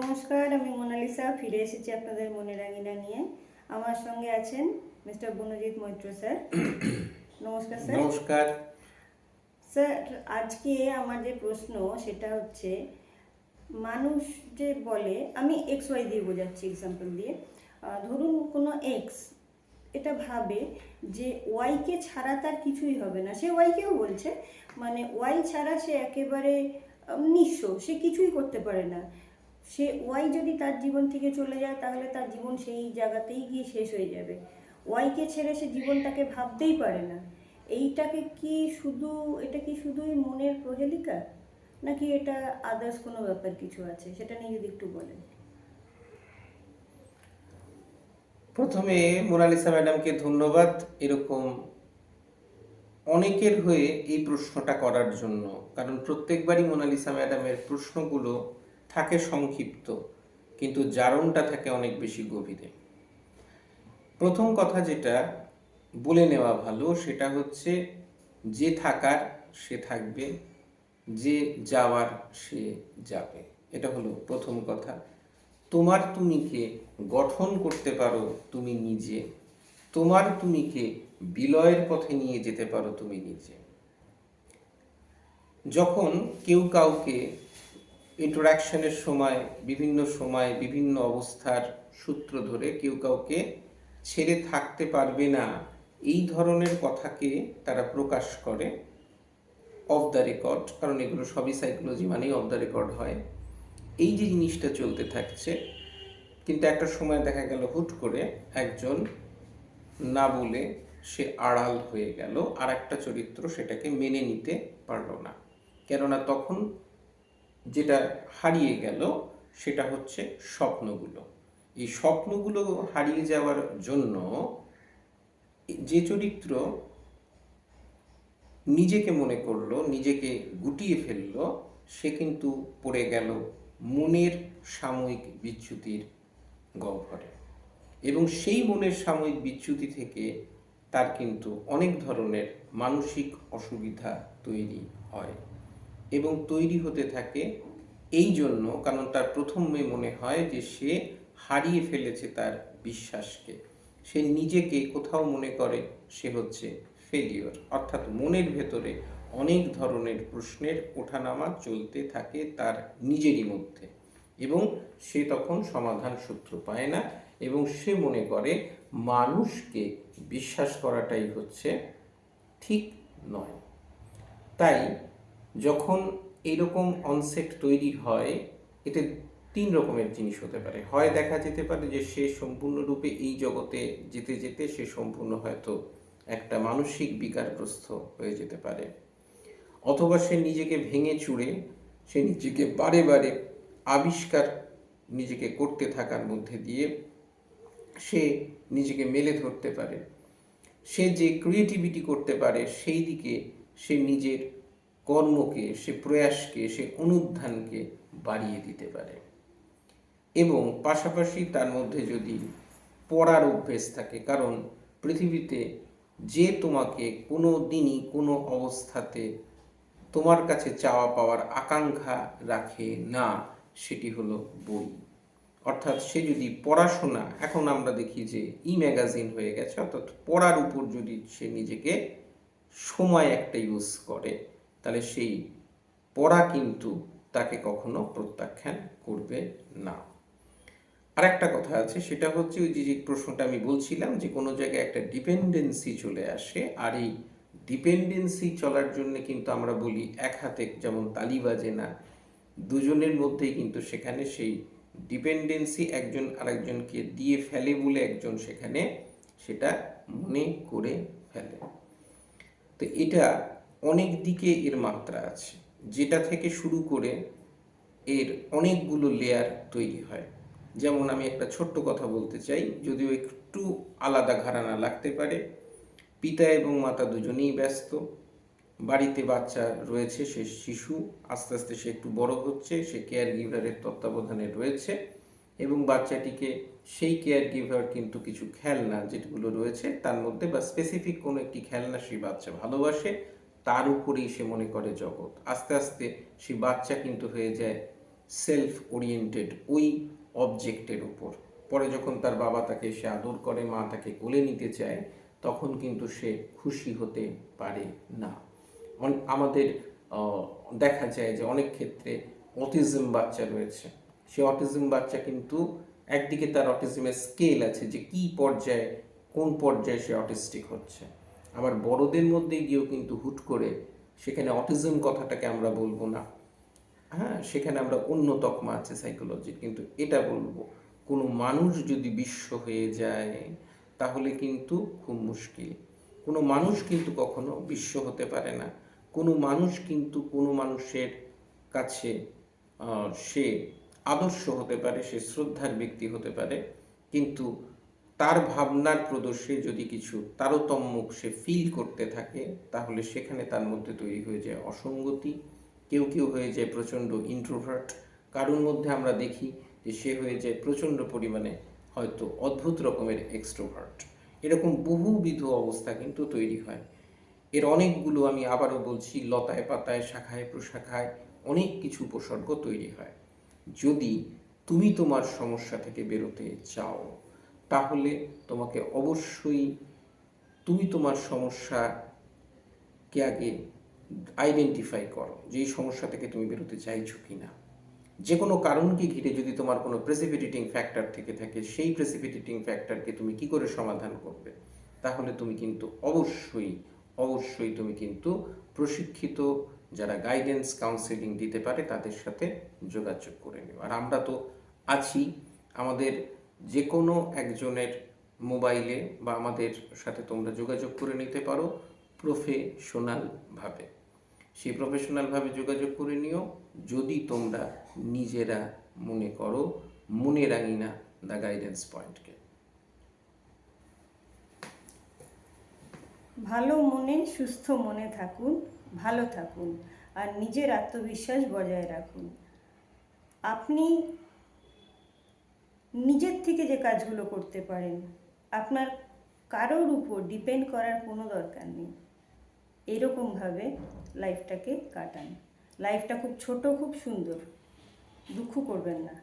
নমস্কার আমি মোনালিসা ফিরে এসেছি আপনাদের মনে রাঙিনা নিয়ে। আমার সঙ্গে আছেন মিস্টার বনজিৎ মৈত্র স্যার। নমস্কার স্যার। নমস্কার। স্যার আজকে আমার যে প্রশ্ন সেটা হচ্ছে মানুষ যে বলে আমি এক্স ওয়াই দিয়ে বোঝাচ্ছি এক্সাম্পল দিয়ে ধরুন কোনো এক্স এটা ভাবে যে ওয়াইকে ছাড়া তার কিছুই হবে না। সে ওয়াইকেও বলছে মানে ওয়াই ছাড়া সে একেবারে নিঃস্ব সে কিছুই করতে পারে না। সে, ওয়াই যদি তার জীবন থেকে চলে যায়, তাহলে তার জীবন সেই জায়গাতেই গিয়ে শেষ হয়ে যাবে। ওয়াইকে ছেড়ে সে জীবনটাকে ভাবতেই পারে না। এইটাকে কি শুধু, এটা কি শুধুই মনের প্রহেলিকা? নাকি এটা আদার্স কোনো ব্যাপার কিছু আছে? সেটা নিয়ে যদি একটু বলেন। প্রথমে মোনালিসা ম্যাডামকে ধন্যবাদ এরকম অনেকের হয়ে এই প্রশ্নটা করার জন্য। কারণ প্রত্যেকবারই মোনালিসা ম্যাডামের প্রশ্নগুলো থাকে সংক্ষিপ্ত, কিন্তু জারণটা থাকে অনেক বেশি গভীরে। প্রথম কথা যেটা বলে নেওয়া ভালো সেটা হচ্ছে যে থাকার সে থাকবে, যে যাওয়ার সে যাবে। এটা হলো প্রথম কথা। তোমার তুমিকে গঠন করতে পারো তুমি নিজে, তোমার তুমিকে বিলয়ের পথে নিয়ে যেতে পারো তুমি নিজে। যখন কেউ কাউকে ইন্টারাকশনের সময়, বিভিন্ন সময়, বিভিন্ন অবস্থার সূত্র ধরে কেউ কাউকে ছেড়ে থাকতে পারবে না। এই ধরনের কথাকে তারা প্রকাশ করে অফ দ্য রেকর্ড কারণ এগুলো সবই সাইকোলজি মানেই অফ দ্য রেকর্ড হয়। এই যে জিনিসটা চলতে থাকছে, কিন্তু একটা সময় দেখা গেল হুট করে একজন না বলে সে আড়াল হয়ে গেল আর একটা চরিত্র সেটাকে মেনে নিতে পারল না। কেননা তখন যেটা হারিয়ে গেল, সেটা হচ্ছে স্বপ্নগুলো। এই স্বপ্নগুলো হারিয়ে যাওয়ার জন্য যে চরিত্র নিজেকে মনে করল, নিজেকে গুটিয়ে ফেলল, সে কিন্তু পড়ে গেল মনের সাময়িক বিচ্যুতির গহ্বরে। এবং সেই মনের সাময়িক বিচ্যুতি থেকে তার কিন্তু অনেক ধরনের মানসিক অসুবিধা তৈরি হয়। এবং তৈরি হতে থাকে এই জন্য, কারণ তার প্রথমে মনে হয় যে সে হারিয়ে ফেলেছে তার বিশ্বাসকে। সে নিজেকে কোথাও মনে করে সে হচ্ছে ফেলিওর অর্থাৎ মনের ভেতরে অনেক ধরনের প্রশ্নের ওঠানামা চলতে থাকে তার নিজেরই মধ্যে। এবং সে তখন সমাধান সূত্র পায় না এবং সে মনে করে মানুষকে বিশ্বাস করাটাই হচ্ছে ঠিক নয়। তাই যখন এরকম অনসেট তৈরি হয়, এতে তিন রকমের জিনিস হতে পারে। হয় দেখা যেতে পারে যে সে সম্পূর্ণরূপে এই জগতে যেতে যেতে সে সম্পূর্ণ হয়তো একটা মানসিক বিকারগ্রস্ত হয়ে যেতে পারে। অথবা সে নিজেকে ভেঙে চুড়ে, সে নিজেকে বারে বারে আবিষ্কার নিজেকে করতে থাকার মধ্যে দিয়ে সে নিজেকে মেলে ধরতে পারে। সে যে ক্রিয়েটিভিটি করতে পারে, সেই দিকে সে নিজের কর্মকে, সে প্রয়াসকে, সে অনুধানকে বাড়িয়ে দিতে পারে। এবং পাশাপাশি তার মধ্যে যদি পড়ার অভ্যেস থাকে, কারণ পৃথিবীতে যে তোমাকে কোনো দিনই কোনো অবস্থাতে তোমার কাছে চাওয়া পাওয়ার আকাঙ্ক্ষা রাখে না, সেটি হলো বই। অর্থাৎ সে যদি পড়াশোনা, এখন আমরা দেখি যে ই ম্যাগাজিন হয়ে গেছে, অর্থাৎ পড়ার উপর যদি সে নিজেকে সময় একটা ইউজ করে তাহলে সেই পড়া কিন্তু তাকে কখনো প্রত্যাখ্যান করবে না। আর একটা কথা আছে, সেটা হচ্ছে ওই যে প্রশ্নটা আমি বলছিলাম যে, কোনো জায়গায় একটা ডিপেন্ডেন্সি চলে আসে, আর এই ডিপেন্ডেন্সি চলার জন্য কিন্তু আমরা বলি এক হাতে যেমন তালি বাজে না, দুজনের মধ্যেই কিন্তু সেখানে সেই ডিপেন্ডেন্সি একজন আরেকজনকে দিয়ে ফেলে বলে একজন সেখানে সেটা মনে করে ফেলে। তো এটা অনেক দিকে এর মাত্রা আছে, যেটা থেকে শুরু করে এর অনেকগুলো লেয়ার তৈরি হয়। যেমন আমি একটা ছোট্ট কথা বলতে চাই, যদিও একটু আলাদা ঘরানা লাগতে পারে। পিতা এবং মাতা দুজনেই ব্যস্ত। বাড়িতে বাচ্চা রয়েছে, সে শিশু, আস্তে আস্তে সে একটু বড় হচ্ছে, সে কেয়ার গিভারের তত্ত্বাবধানে রয়েছে এবং বাচ্চাটিকে সেই কেয়ার গিভার কিন্তু কিছু খেলনা যেগুলো রয়েছে, তার মধ্যে বা স্পেসিফিক কোনো একটি খেলনা সেই বাচ্চা ভালোবাসে তার উপরেই সে মনে করে জগৎ। আস্তে আস্তে সেই বাচ্চা কিন্তু হয়ে যায় সেলফ ওরিয়েন্টেড ওই অবজেক্টের উপর। পরে যখন তার বাবা তাকে সে আদর করে, মা তাকে কোলে নিতে চায়, তখন কিন্তু সে খুশি হতে পারে না। আমাদের দেখা যায় যে অনেক ক্ষেত্রে অটিজম বাচ্চা রয়েছে। সে অটিজম বাচ্চা কিন্তু একদিকে তার অটিজমের স্কেল আছে যে কি পর্যায়ে, কোন পর্যায়ে সে অটিস্টিক হচ্ছে। আবার বড়দের মধ্যে গিয়েও কিন্তু হুট করে সেখানে অটিজম কথাটাকে আমরা বলব না। হ্যাঁ সেখানে আমরা অন্য তকমা আছে সাইকোলজি কিন্তু এটা বলব, কোনো মানুষ যদি বিশ্ব হয়ে যায়, তাহলে কিন্তু খুব মুশকিল। কোনো মানুষ কিন্তু কখনো বিশ্ব হতে পারে না। কোনো মানুষ কিন্তু কোনো মানুষের কাছে সে আদর্শ হতে পারে, সে শ্রদ্ধার ব্যক্তি হতে পারে, কিন্তু তার ভাবনার প্রদর্শে যদি কিছু তারতম্য সে ফিল করতে থাকে, তাহলে সেখানে তার মধ্যে তৈরি হয়ে যায় অসঙ্গতি। কেউ কেউ হয়ে যায় প্রচণ্ড ইন্ট্রোভার্ট কারোর মধ্যে আমরা দেখি যে সে হয়ে যায় প্রচণ্ড পরিমাণে হয়তো অদ্ভুত রকমের এক্সট্রোভার্ট এরকম বহুবিধ অবস্থা কিন্তু তৈরি হয়। এর অনেকগুলো আমি আবারও বলছি, লতায় পাতায়, শাখায় প্রশাখায় অনেক কিছু উপসর্গ তৈরি হয়। যদি তুমি তোমার সমস্যা থেকে বেরোতে চাও তাহলে তোমাকে অবশ্যই তুমি তোমার সমস্যাকে আগে আইডেন্টিফাই করো যে এই সমস্যা থেকে তুমি বেরোতে চাইছো কি না যে কোনো কারণকে ঘিরে যদি তোমার কোনো প্রেসিপিটেটিং ফ্যাক্টর থেকে থাকে, সেই প্রেসিপিটেটিং ফ্যাক্টরকে তুমি কি করে সমাধান করবে? তাহলে তুমি কিন্তু অবশ্যই অবশ্যই তুমি কিন্তু প্রশিক্ষিত যারা গাইডেন্স কাউন্সেলিং দিতে পারে তাদের সাথে যোগাযোগ করে নিও। আর আমরা তো আছি আমাদের যে কোনো একজনের মোবাইলে বা আমাদের সাথে তোমরা যোগাযোগ করে নিতে পারো প্রফেশনালভাবে। সেই প্রফেশনালভাবে যোগাযোগ করে নিও। যদি তোমরা নিজেরা মনে করো মনে রাঙি না দ্য গাইডেন্স পয়েন্টকে ভালো মনে, সুস্থ মনে থাকুন, ভালো থাকুন, আর নিজের আত্মবিশ্বাস বজায় রাখুন। আপনি নিজের থেকে যে কাজগুলো করতে পারেন, আপনার কারোর উপর ডিপেন্ড করার কোনো দরকার নেই। এরকমভাবে লাইফটাকে কাটান। লাইফটা খুব ছোট, খুব সুন্দর। দুঃখ করবেন না।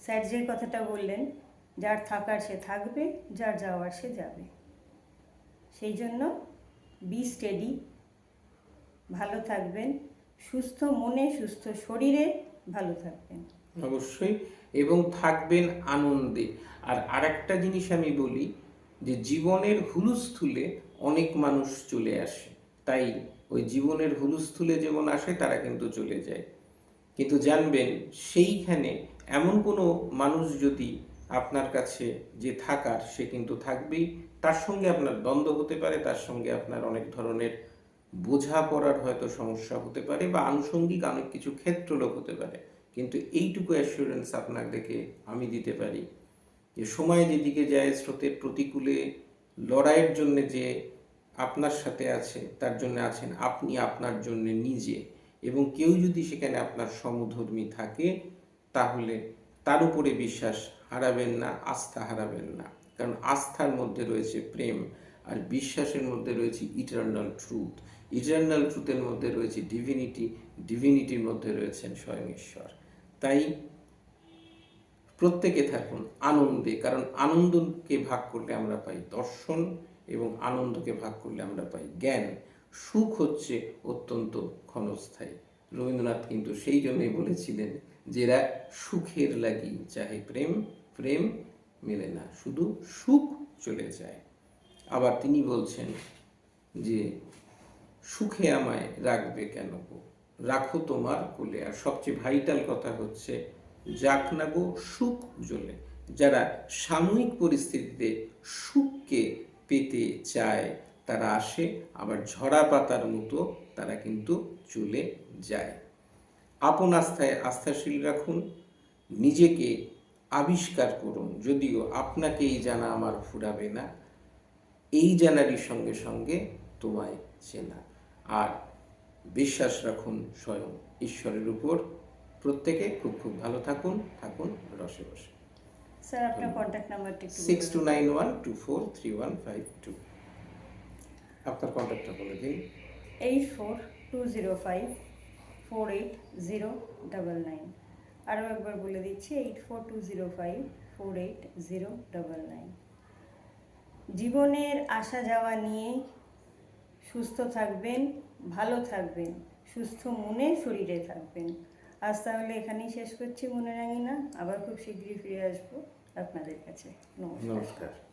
স্যার যে কথাটা বললেন, যার থাকার সে থাকবে, যার যাওয়ার সে যাবে। সেই জন্য বি স্টেডি ভালো থাকবেন, সুস্থ মনে, সুস্থ শরীরে ভালো থাকবেন। অবশ্যই। এবং থাকবেন আনন্দে। আর আরেকটা জিনিস আমি বলি যে, জীবনের হুলুস্থুলে অনেক মানুষ চলে আসে। তাই ওই জীবনের হুলুস্থুলে যেমন আসে, তারা কিন্তু চলে যায়। কিন্তু জানবেন, সেইখানে এমন কোনো মানুষ যদি আপনার কাছে যে থাকার, সে কিন্তু থাকবেই। তার সঙ্গে আপনার দ্বন্দ্ব হতে পারে, তার সঙ্গে আপনার অনেক ধরনের বোঝাপড়ার হয়তো সমস্যা হতে পারে বা আনুষঙ্গিক অনেক কিছু ক্ষেত্রলোক হতে পারে। কিন্তু এইটুকু অ্যাসুরেন্স আপনাদেরকে আমি দিতে পারি যে সময় যেদিকে যায় স্রোতের প্রতিকূলে লড়াইয়ের জন্য যে আপনার সাথে আছে, তার জন্য আছেন আপনি আপনার জন্য নিজে। এবং কেউ যদি সেখানে আপনার সমধর্মী থাকে, তাহলে তার উপরে বিশ্বাস হারাবেন না, আস্থা হারাবেন না। কারণ আস্থার মধ্যে রয়েছে প্রেম আর বিশ্বাসের মধ্যে রয়েছে ইটার্নাল ট্রুথ ইটার্নাল ট্রুথের মধ্যে রয়েছে ডিভিনিটি ডিভিনিটির মধ্যে রয়েছেন স্বয়ং ঈশ্বর। তাই প্রত্যেকে থাকুন আনন্দে, কারণ আনন্দকে ভাগ করলে আমরা পাই দর্শন এবং আনন্দকে ভাগ করলে আমরা পাই জ্ঞান। সুখ হচ্ছে অত্যন্ত ক্ষণস্থায়ী। রবীন্দ্রনাথ কিন্তু সেই জন্যই বলেছিলেন যেরা সুখের লাগি চাহে প্রেম প্রেম মেলে না, শুধু সুখ চলে যায়। আবার তিনি বলছেন যে সুখে আমায় রাখবে কেন গো? রাখো তোমার কোলে। আর সবচেয়ে ভাইটাল কথা হচ্ছে যাক না গো, সুখ জ্বলে। যারা সাময়িক পরিস্থিতিতে সুখকে পেতে চায়, তারা আসে, আবার ঝরা পাতার মতো তারা কিন্তু চলে যায়। আপন আস্থায় আস্থাশীল রাখুন, নিজেকে আবিষ্কার করুন। যদিও আপনাকেই জানা আমার ফুরাবে না, এই জানারই সঙ্গে সঙ্গে তোমায় চেনা। আর বিশ্বাস রাখুন স্বয়ং ঈশ্বরের উপর। প্রত্যেকে খুব খুব ভালো থাকুন থাকুন রসে বসে। স্যার আপনার কন্ট্যাক্ট নাম্বারটা একটু six two nine one two four three one five two. আপনার কন্ট্যাক্টটা বলে দিন। Eight four two zero five four eight zero double nine. আরও একবার বলে দিচ্ছি eight four two zero five four eight zero double nine. জীবনের আসা যাওয়া নিয়ে সুস্থ থাকবেন। ভালো থাকবেন, সুস্থ মনে শরীরে থাকবেন। আজ তাহলে এখানেই শেষ করছি মনে রাঙি না আবার খুব শীঘ্রই ফিরে আসব আপনাদের কাছে। নমস্কার।